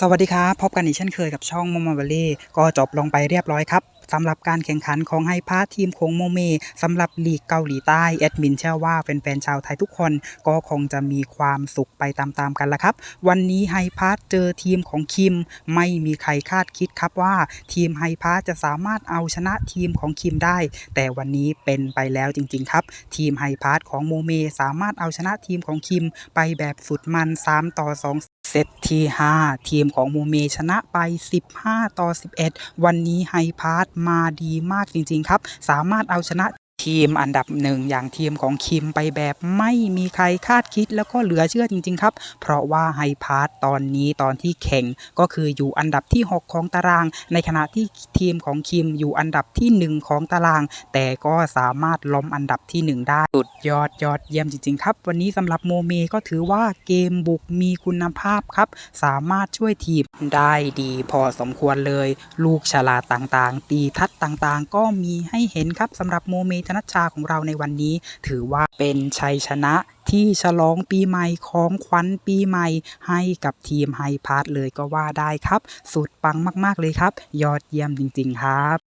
สวัสดีครับ พบกันอีกเช่นเคยกับช่องโมโมเบลลี่ก็จบลงไปเรียบร้อยครับ สำหรับการแข่งขันของไฮพาทีมโคงโมเมสำหรับลีกเกาหลีใต้แอดมินเชื่อว่าแฟนๆชาวไทยทุกคนก็คงจะมีความสุขไปตามๆกันละครับ วันนี้ไฮพาเจอทีมของคิม ไม่มีใครคาดคิดครับว่า ทีมไฮพาจะสามารถเอาชนะทีมของคิมได้ แต่วันนี้เป็นไปแล้วจริง ๆ ครับ ทีมไฮพาของโมเมสามารถเอาชนะทีมของคิมไปแบบสุดมัน 3 ต่อ 2เซตที่ 5 ทีมของโมเมชนะไป 15 ต่อ 11 วันนี้ไฮพาร์ทมาดีมากจริง ๆ ครับ สามารถเอาชนะ ทีมอันดับหนึ่งอย่างทีมของคิมไปแบบไม่มีใครคาดคิดแล้วก็เหลือเชื่อจริง ๆ ครับ เพราะว่าไฮพาร์ทตอนนี้ตอนที่แข่งก็คืออยู่อันดับที่ 6 ของตาราง ในขณะที่ทีมของคิมอยู่อันดับที่ 1 ของตาราง แต่ก็สามารถล้มอันดับที่ 1 ได้สุดยอดยอดเยี่ยมจริง ๆ ครับ วันนี้สำหรับโมเมก็ถือว่าเกมบุกมีคุณภาพครับ สามารถช่วยทีมได้ดีพอสมควรเลย ลูกฉลาดต่างๆ ตีทัดต่างๆ ก็มีให้เห็นครับสำหรับโมเมธนชชาของเราในวันนี้ ถือว่าเป็นชัยชนะที่ฉลองปีใหม่ของขวัญปีใหม่ ให้กับทีมไฮพาร์ทเลยก็ว่าได้ครับ สุดปังมากๆเลยครับ ยอดเยี่ยมจริง ๆ ครับ